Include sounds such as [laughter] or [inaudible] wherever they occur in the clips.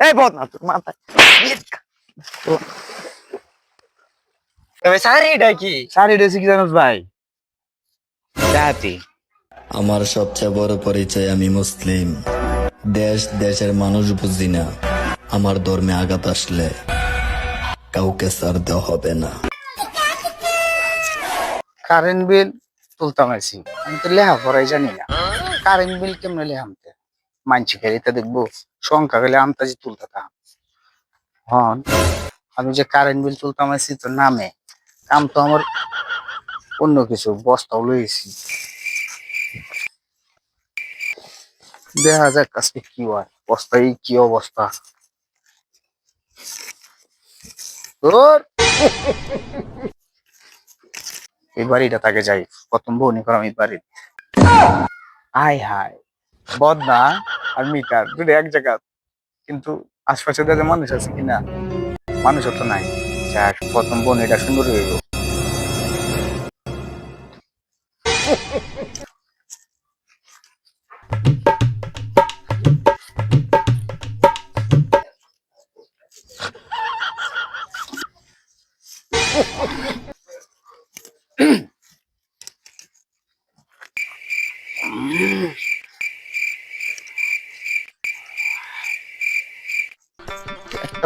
এই বদ না তোর মাথায়। তবে সারি ডাকি সারি ডেসি কি জানোস ভাই? জাতি। আমার সবচেয়ে বড় পরিচয় আমি মুসলিম। দেশ দেশের মানুষ বুঝি না আমার ধর্মে আঘাত আসলে কাউকে ছাড় দেওয়া হবে না। কারেন্ট বিল তুলতাম আছি আমি তো লেহা পড়াই জানি না। কারেন্ট বিল কেমনে লেহামতে মানছি খেলে তা দেখব। সংখ্যা গেলে আমতাজি তুলতাম হন, আমি যে কারেন্ট বিল তুলতাম আছি তো নামে কাম তো আমার অন্য কিছু, বস্তাও লইছি। দেখা যাক আজকে কি হয়, বস্তায় কি অবস্থা। তোর? এই বাড়িটা তাকে যাই। প্রথম বউনি করাম এই বাড়ির। আয় হায়, বদনা আর মিটার দুটো এক জায়গা। কিন্তু আশপাশে দেখে মানুষ আছে কিনা মানুষ তো নাই। যাক, প্রথম বোন এটা সুন্দর হইল।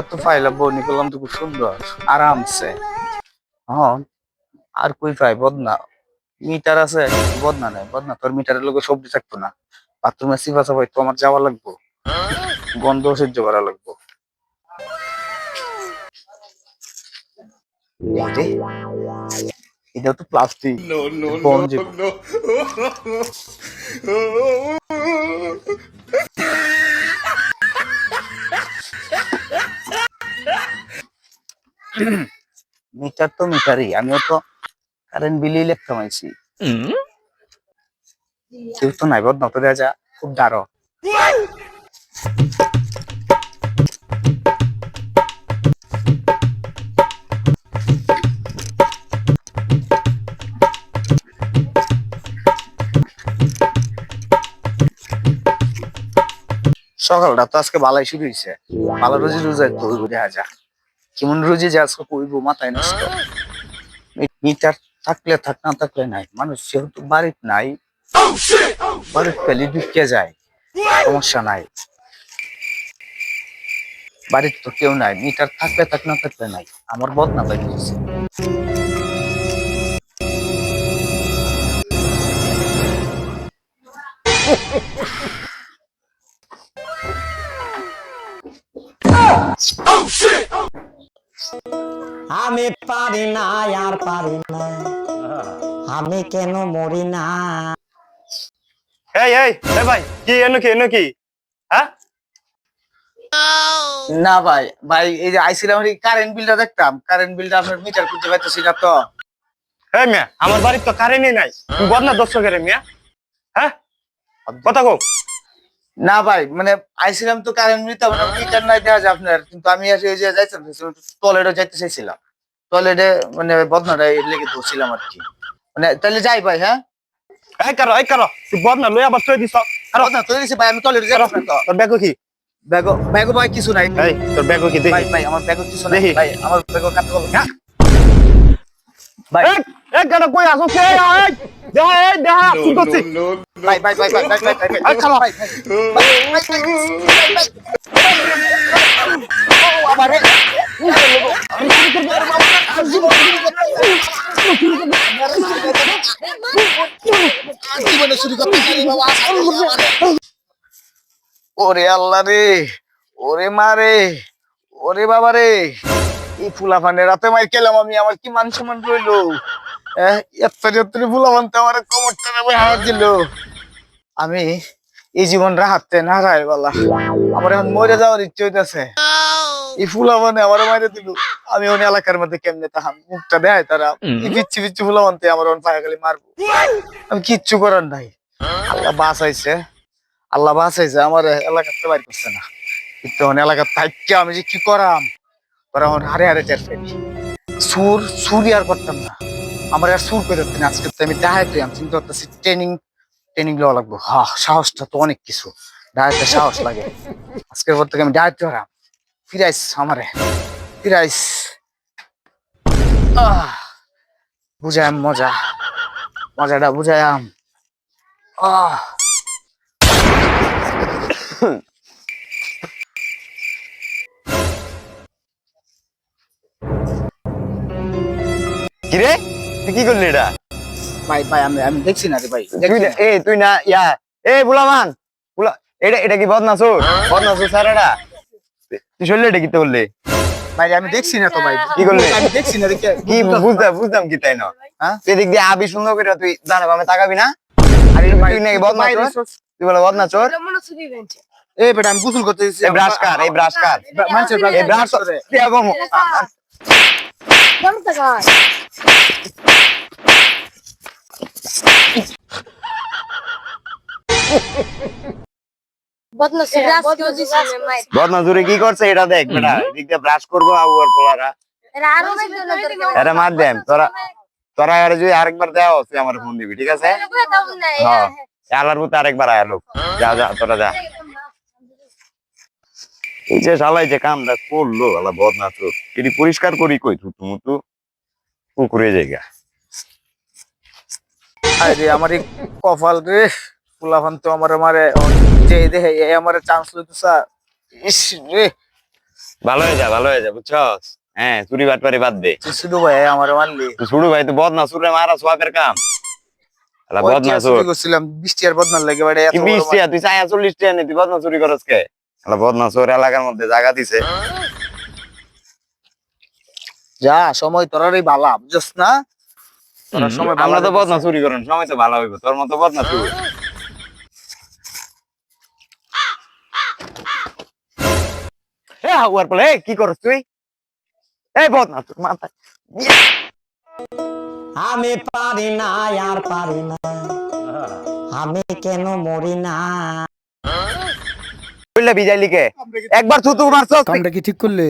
একটা তো পাইলাম বউনি করলাম তো খুব সুন্দর। আরামসে। হ্যাঁ আর কই পাই বদনা। মিটার আছে বদনা নাই বদনা তোর মিটারের লোকে সবজি থাকতো না। বাথরুমে সিফা সাফাই তো আমার যাওয়া লাগবো। গন্ধ সহ্য করা লাগবো। এটাও তো প্লাস্টিক [laughs] মিটার তো মিটারই আমিও তো কারেন্ট বিলই লেখতাম আইছি। কেউ তো নাই বদনা তো যা খুব ডারো সকালটা তো আজকে ভালাই শুরু হয়েছে ভালো রোজি রোজা হইব দেখা যা কেমন রোজি যে আজকে কইব, মাথায় নষ্ট। মিটার থাকলে থাক, না থাকলে নাই। মানুষ যেহেতু বাড়িত নাই, বাড়িত পেলে ঢুকে যায়, সমস্যা নাই। বাড়িতে তো কেউ নাই মিটার থাকলে থাক, না থাকলে নাই। আমার বদনা বাইতেছে আমি পারি না আর পারি না। আমি কেন মরি না? এই এই এই ভাই কি এনো কি এনো কি? হ্যাঁ? না ভাই ভাই এই যে আইছিলাম কারেন্ট বিলটা দেখতাম কারেন্ট বিলটা আপনার মিটার খুঁজে পাইতেছি না তো। এই মিয়া আমার বাড়ির তো কারেন্টই নাই। তুই বদনা দর্শকের মিয়া হ্যাঁ? কথা কো না ভাই মানে আইছিলাম তো কারেন্ট নিতে মানে মিটার নাই দেখা যায় আপনার। কিন্তু আমি এসে ওই যে যাইতাম টয়লেটে যাইতে চাইছিলাম। টয়লেটে মানে বদনাটা লেগে ধরছিলাম আর কি। মানে তাহলে যাই ভাই হ্যাঁ? এই কারও এই কারও তুই বদনা লই আবার তুই দিছ। কারও। বদনা তুই দিছি ভাই আমি টয়লেটে যাই তোর ব্যাগও কি? ব্যাগো ব্যাগো ভাই কিছু নাই। এই তোর ব্যাগও কি? ভাই দেখি। ভাই আমার ব্যাগো কিছু নাই। ভাই আমার ব্যাগো কাটতে হবে হ্যাঁ? ভাই এক গাড়া কই আসো কে আই দেখা এই দেখা খুব করছি ভাই ভাই ভাই ভাই ভাই ভাই ভাই ওরে আল্লাহ রে ওরে মা ওরে বাবা রে এই ফুলাফানে রাতে খেলাম আমি আমার কি মান সম্মান রইল? এত এত ফুলাফান তো আমার কমরটা নামে হাত দিল। আমি এই জীবনটা হাতে না রায় বলা আমার এখন মরে যাওয়ার ইচ্ছে হইতেছে। এই ফুলাফানে আমার মাইরে দিল। আমি ওই এলাকার মধ্যে কেমনে তাহাম মুখটা দেয় তারা? এই পিচ্ছি পিচ্ছি ফুলাফানতে আমার অন পায়ে খালি মারবো। আমি কিচ্ছু করার নাই। আল্লাহ বাঁচাইছে। আল্লাহ বাঁচাইছে আমার এলাকাতে বাইর করছে না। কিন্তু এলাকার থাকতে আমি যে কি করাম? আমার হারে হারে টের পাইনি সুর, সুরই আর করতাম না। আমার আর সুর করে দিতেন আজকে আমি দেখাই পেলাম চিন্তা করতেছি ট্রেনিং ট্রেনিং লওয়া লাগবো। হা, সাহসটা তো অনেক কিছু। ডায়েটে সাহস লাগে। আজকের পর থেকে আমি ডায়েট করাম ফিরাইস আমারে। ফিরাইস। বুঝায়াম মজা। মজাটা বুঝায়াম আহ। কিরে? তুই কি করলি এটা? ভাই ভাই আমি আমি দেখছি না রে ভাই। এ তুই না ইয়া। এ বুলামান বুলা এটা এটা কি বদনাসুর বদনাসুর স্যার এটা? তুই শুনলি এটা কি করলি? ভাই আমি দেখছি না তো ভাই। কি করলি? আমি দেখছি না দেখে কি বুঝতাম বুঝতাম কি তাই না? হ্যাঁ? তুই এদিক দিয়ে আবি সুন্দর করে তুই জানো আমি তাকাবি না? আরে ভাই তুই নাকি তুই বলে বদনাচোর এই বেটা আমি গোসল করতে এই ব্রাশ কার এই ব্রাশ কার? মানুষের এই ব্রাশ তুই বদনাচুরে কি করছে? এটা দেখ বেটা এদিক দিয়ে ব্রাশ করব আবার পোলারা। এটা মার দেন তোরা তোরা আর যদি আরেকবার দেওয়া তুই আমার ফোন দিবি ঠিক আছে? হ্যাঁ। আলার মতো আরেকবার আয়া লোক। যা যা তোরা যা। এই যে শালাই যে কামটা করল আলা বদনাচুর এটি পরিষ্কার করি কই থুতু মুতু? পুকুরে জায়গা। আরে আমার এই কপাল রে। ফুলাফান তো আমার আমারে যে দেহে এই আমার চান্স লইতো স্যার। ইস রে। ভালো হয়ে যা ভালো হয়ে যা বুঝছস হ্যাঁ চুরি বাটপারি বাদ দে। শুধু ভাই আমার মারলি। শুরু ভাই তুই বদনাচুর রে মারা সোয়াবের কাম। আলা বদনাচুর চুরি করছিলাম বৃষ্টি আর বদনার লাগে বাড়ি এত কি বড় বিশ মার- টিয়া তুই চাই চল্লিশ টিয়া নে তুই বদনা চুরি করস কে? আলা বদনাচুর এলাকার মধ্যে জায়গা দিছে। যা সময় তোরারই বালা বুঝছস না? সময় বালা আমরা তো দিতেছে। বদনা চুরি করেন সময় তো ভালো হইব তোর মতো বদনা চুরি। এ হাওয়ার বলে কি করছ তুই? এই বদনা তোর মাথা আমি পারি না আর পারি না। আমি কেন মরি না? বললে বিজাইলি কে একবার থুতু মারছ কামটা কি ঠিক করলে?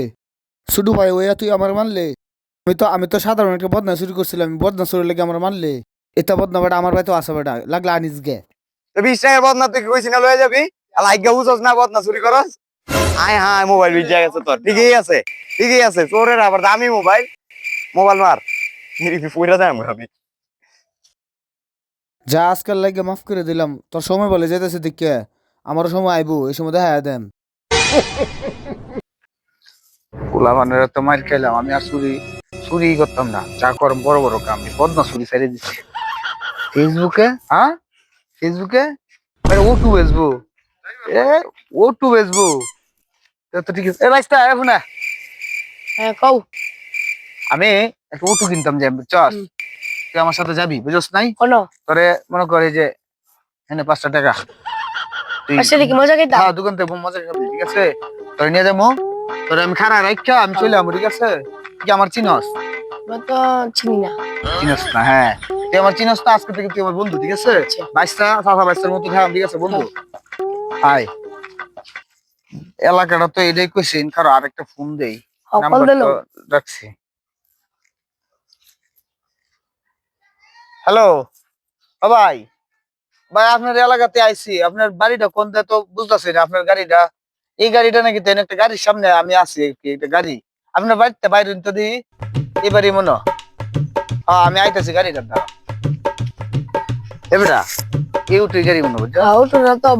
শুধু ভাই ওয়া তুই আমার মানলে? আমি তো আমি তো সাধারণ একটা বদনা চুরি করছিলাম বদনা চুরি লেগে আমার মানলে এটা বদনা বেটা আমার ভাই তো আছে বেটা লাগলা আনিস গে। বিশ টাকার বদনা তুই কইছি না লয়ে যাবি? আর আইগা বুঝছস না বদনা চুরি করস? আয় হায় মোবাইল বিজা গেছে তোর ঠিকই আছে ঠিকই আছে চোরের আবার দামি মোবাইল। মোবাইল মার পয়রা দেয় আমি। যা আজকাল লাগে মাফ করে দিলাম তোর সময় বলে যেতেছে দেখে আমারও সময় আইবো এই সময় দেখা দেন। ফুলাফানের তো মার খেলাম আমি আর চুরি করতাম না যা করম বড় বড় কাম বদনা চুরি ফেলে দিচ্ছি ফেসবুকে হ্যাঁ? ফেসবুকে? আরে ও টু বেচবো এ ও টু বেচবো তো তো ঠিক আছে। এ ভাইস্তা এখন না আমি একটা ওটু কিনতাম যে চস তুই আমার সাথে যাবি বুঝছ নাই? তোরে মনে করে যে এনে পাঁচটা টাকা। তুই হ্যাঁ দোকান থেকে মজা খাবি ঠিক আছে? তোরে নিয়ে যাব। তোরে আমি খানা রাখা আমি চলে ঠিক আছে? তুই কি আমার চিনস? চিনস না হ্যাঁ। তুই আমার চিনস না আজকে থেকে তুই আমার বন্ধু ঠিক আছে? বাইশটা চাচা বাইশটার মতো খাম ঠিক আছে বন্ধু? আয় এলাকাটা তো এটাই কারও আরেকটা ফোন দেই রাখছি। হ্যালো? ভাই ভাই আপনার এলাকাতে আইছি আপনার বাড়িটা কোনটা তো বুঝতেছি না আপনার গাড়িটা এই গাড়িটা নাকি তেন একটা গাড়ির সামনে আমি আছি কি, একটা গাড়ি। আপনার বাড়িতে বাইরে তো দিই এবারই মনে হয়। হ্যাঁ আমি আইতেছি গাড়িটার দ্বারা এবারা এই উঠে গাড়ি মনে বুঝছ?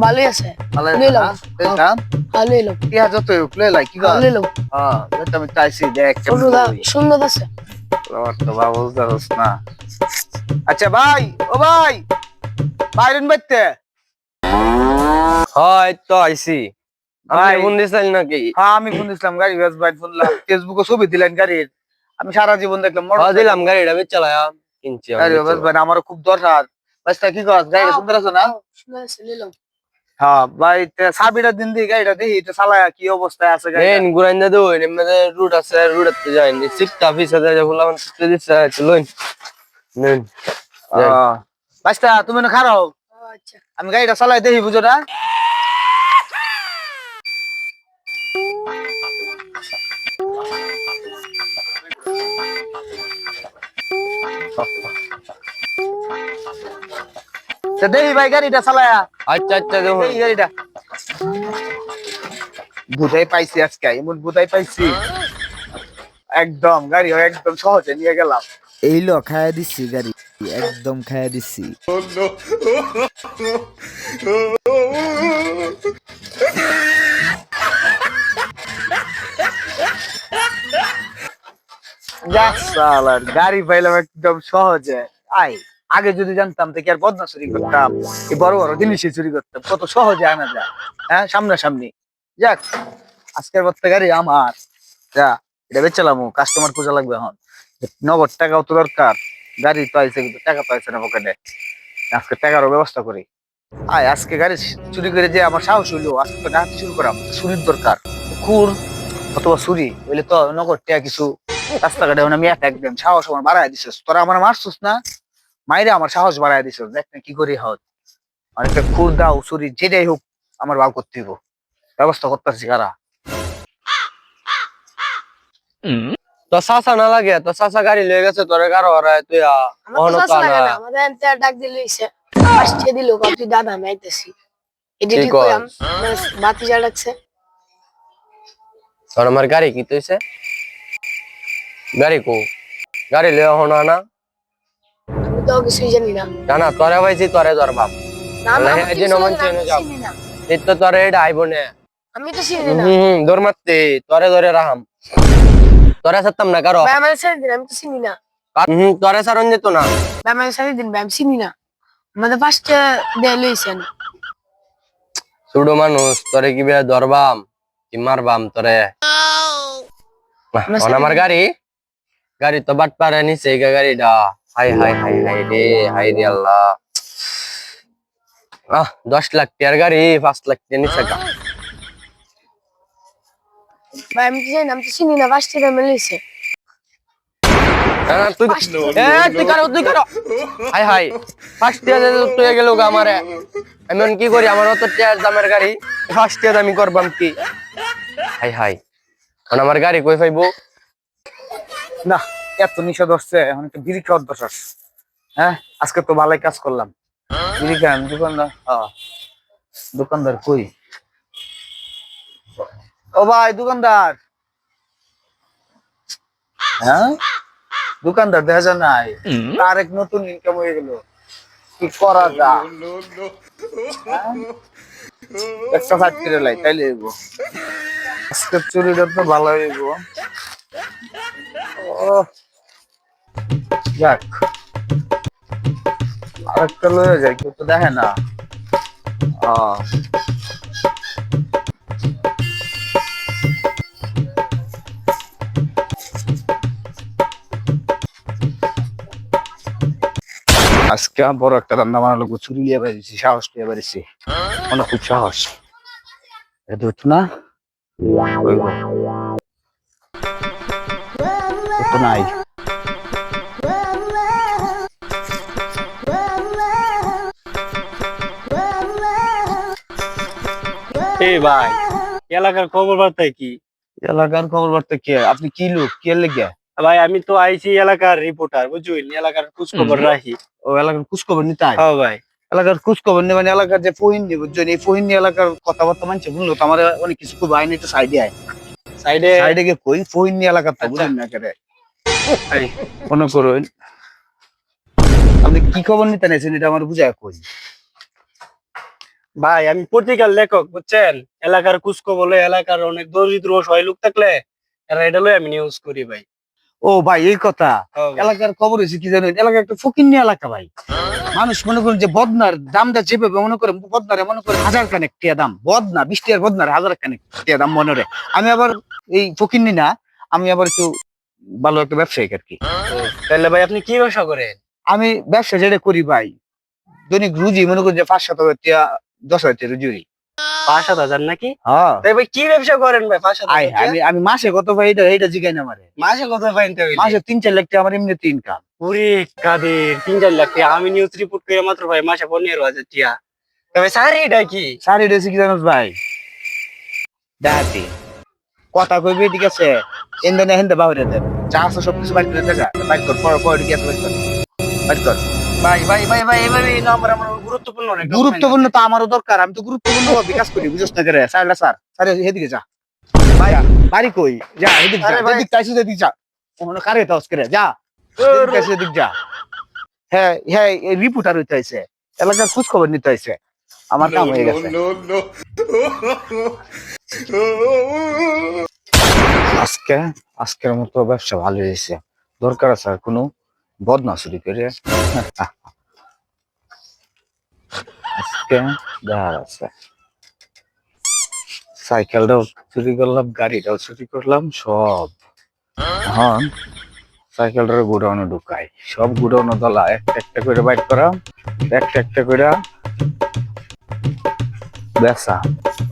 ভালোই আছে। ভালো নিলাম। না? দেখলাম ভালো যত উঠলে লাই কি হ্যাঁ এটা আমি চাইছি দেখ সুন্দর আছে। আমার তো বাবা বুঝতে না। আচ্ছা ভাই ও ভাই বাইরেন বাইতে হয় তো আইসি ভাই। ফোন দিয়েছেন নাকি? হ্যাঁ আমি ফোন দিছিলাম গাড়ি বেশ বাইট শুনলাম ফেসবুকে ছবি দিলেন গাড়ির। আমি সারা জীবন দেখলাম মোটর হ্যাঁ দিলাম গাড়িটা বেচ চালাম কিনছি আমি গাড়ি বেচ ভাই আমারও খুব দরকার। বাসটা কি কর গাড়িটা সুন্দর আছে না? আছে হ্যাঁ ভাই তে সাবিটা দিন দি গাড়িটা দেখি এটা চালায় কি অবস্থায় আছে গাড়িটা? এন গুরাইন দে দো এমনি রুট আছে রুটতে যাইনি সিটটা অফিসে যায় ফুলাম সিটে দিছে চলুন নেন যাই। আহ, বাসটা তুমি না খারাপ আচ্ছা। আমি গাড়িটা চালাই দেখি বুঝো না? দেহি ভাই গাড়িটা চালায়া। আচ্ছা আচ্ছা এই গাড়িটা। বুধাই পাইছি আজকে এমন বুধাই পাইছি। একদম গাড়ি একদম সহজে নিয়ে গেলাম। এই লো খায়া দিচ্ছি গাড়ি একদম খায়া দিচ্ছি গাড়ি পাইলাম একদম সহজে। আই আগে যদি জানতাম তো কি আর বদনা চুরি করতাম এই বড় বড় জিনিসই চুরি করতাম, কত সহজে আনা যায় হ্যাঁ সামনাসামনি। যাক, আজকের পর গাড়ি আমার। যা, এটা বেচালাম কাস্টমার খোঁজা লাগবে এখন। নগদ টাকাও তো দরকার, গাড়ি তো আইছে কিন্তু টাকা তো আইছে না পকেটে। আজকে টাকারও ব্যবস্থা করি। আয়, আজকে গাড়ি চুরি করে যে আমার সাহস হইল, আজকে তো গাড়ি শুরু করাম চুরির দরকার। খুর অথবা চুরি হইলে তো নগদ টাকা কিছু। রাস্তাঘাটে আমি এক একদম সাহস আমার বাড়াই দিছিস তোরা আমার মারছিস না? মাইরে আমার সাহস বাড়াই দিছিস দেখ না কি করি হত আর একটা খুর দাও চুরি যেটাই হোক আমার বাল করতে হইব। ব্যবস্থা করতেছি কারা? তো চাচা না লাগে তো চাচা গাড়ি লয়ে গেছে তোরে কারও ওরা তুই আমার তো অহনো চাষ লাগে কানা না। আমাদের এনতে ডাক দিলে আসছে দিল কপি দাদা আমি আইতেছি। এটি ঠিক কস? বাতি যা তোর আমার গাড়ি কি তুইছে? গাড়ি কো। গাড়ি লয়ে হনো না আমি তো কিছুই জানি না। না না তোরে পাইছি তোরে তোর বাপ। না আমি আল্লাহ, আমার এই যে নমন চেনে যাও। না। এই তো তোরে এটা আইব না। আমি তো চিনি না। হুম হুম মারতে তোরে ধরে রাহাম। তোরে সারতাম না কারও। ভাই আমাদের ছেড়ে দিন আমি তো চিনি না। হুম তোরে সারন যেত না। ভাই আমাদের ছেড়ে দিন ভাই আমি চিনি না। আমাদের ফার্স্টে দেয় লইছেন। ছোট মানুষ তোরে কি বে ধরবাম? কি মারবাম তোরে? আমার গাড়ি। গাড়ি তো বাট পারে নিছে গাড়িটা। হাই হাই হাই হাই রে হাই রে আল্লাহ। আহ দশ লাখ টিয়ার গাড়ি পাঁচ লাখ টিয়ার নিচে গা। ভাই আমি তো জানি আমি তো চিনি না কারও তুই কারও। হাই হাই ফার্স্ট টিয়ার তুই গেল গা আমারে। আমি কি করি আমার অত টিয়ার দামের গাড়ি ফার্স্ট টিয়ার আমি করবাম কি? হাই হাই। আমার গাড়ি কই পাইবো? না। এত নিষেধ হচ্ছে এখন একটা বিড়ি খাওয়ার দরকার। হ্যাঁ আজকে তো ভালোই কাজ করলাম। বিড়ি খান দোকানদার হ্যাঁ। দোকানদার কই? ও ভাই দোকানদার। হ্যাঁ? দোকানদার দেখা যায় নাই? তার এক নতুন ইনকাম হয়ে গেল। কি করা যা হ্যাঁ? একটা ফাইট করে লাই তাইলে হইব। আজকে চুরিটা তো ভালো হইব। ও। যাক। আরেকটা লয়ে যায় কেউ তো দেখে না। আজকে বড় একটা রান্না বানালো চুরি লিয়ে বেরিয়েছি সাহস লিয়ে বেরিয়েছি অনেক খুব সাহস। এটা হতো না? নাই। এই ভাই এলাকার খবর বার্তা কি? এলাকার খবর বার্তা কে? আপনি কি লোক? কে লেগে? ভাই আমি তো আইছি এলাকার রিপোর্টার বুঝুইন এলাকার খোঁজ খবর। রাখি। ও এলাকার খোঁজ খবর নিতে। হ্যাঁ ভাই। এলাকার খোঁজ খবর নেই মানে এলাকার যে ফহিনী বুঝছেন এই ফহিনী এলাকার কথাবার্তা মানছে বুঝলো? তো আমার অনেক কিছু খুব আইনি একটু সাইডে আয়। সাইডে সাইডে গিয়ে কই? ফহিনী এলাকার তো বুঝলেন না কেরে মনে করুন। আপনি কি খবর নিতে নেছেন এটা আমার বুঝায় কই। ভাই আমি পত্রিকার লেখক বুঝছেন? এলাকার খোঁজ বলে এলাকার অনেক দরিদ্র সহায় লোক থাকলে এরা এটা লই আমি নিউজ করি ভাই। ও ভাই এই কথা? হ্যাঁ এলাকার খবর হয়েছে কি জানেন? এলাকা একটা ফকিন্নি এলাকা ভাই। মানুষ মনে করেন যে বদনার দামটা চেপে মনে করে বদনারে মনে করে হাজার খানেক টিয়া দাম। বদনা বিশ টিয়ার বদনার হাজার খানেক টিয়া দাম মনে রে আমি আবার এই ফকিন্নি না আমি আবার একটু ভালো একটা ব্যবসায়িক আর কি। তাহলে ভাই আপনি কি ব্যবসা করেন? আমি ব্যবসা যেটা করি ভাই দৈনিক রুজি মনে করেন যে পাঁচ সাত হাজার টিয়া দশ হাজার রুজি পাঁচ সাত হাজার নাকি? হ্যাঁ। তাই ভাই কি ব্যবসা করেন ভাই পাঁচ সাত আমি আমি মাসে কত ভাই এটা এটা জিগাই না মারে মাসে কত মাসে তিন চার লাখ টাকা আমার এমনিতে ইনকাম পুরি কাদের তিন চার লাখ টাকা? আমি নিউজ রিপোর্ট করে মাত্র ভাই মাসে পনেরো হাজার টিয়া। তবে স্যার এটা কি? সারি জানোস ভাই? কথা কইবি ঠিক আছে। এন্দে না হেন্দে বাহিরে যা আছে সব কিছু বাইর করে দেখা বাইর কর পর পর ঠিক আছে বাইর কর। বাইর কর। ভাই ভাই ভাই ভাই এভাবে এই নাম্বার আমার গুরুত্বপূর্ণ গুরুত্বপূর্ণ তো আমারও দরকার আমি তো গুরুত্বপূর্ণ বিকাশ করি বুঝছ না করে স্যার স্যার যা। বাড়ি কই? যা এদিক যা যা। ওখানে কারে যা। যা। হ্যাঁ হ্যাঁ রিপোর্টার হইতে আইছে। এলাকার খোঁজ খবর নিতে আইছে। আমার কাম হয়ে গেছে। আজকে আজকের মতো ব্যবসা ভালো হয়েছে। দরকার আছে আর কোনো বদনা চুরি করে। আজকে দেখার আছে সাইকেলটাও চুরি করলাম, গাড়িটাও চুরি করলাম, সব। এখন সাইকেলটার গোডাউনে ঢুকাই। সব গোডাউনে দলা একটা একটা করে বাইক করা একটা একটা করে বেসা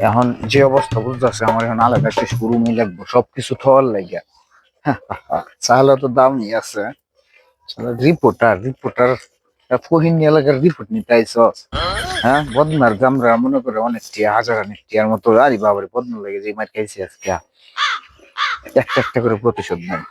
এখন যে অবস্থা বুঝতেছে, আমার এখন আলাদা একটা শোরুমই লাগবে, সবকিছু থর লাগে চাহলে তো দামই আছে। রিপোর্টার রিপোর্টার ফহিন এলাকার রিপোর্ট নিতে সস হ্যাঁ? বদনার গামরা মনে করে অনেক হাজার অনেক টিয়ার মতো, আরে বাবারে বদনা লাগে যে মার খাইছে আজকে। একটা একটা করে প্রতিশোধ নেন।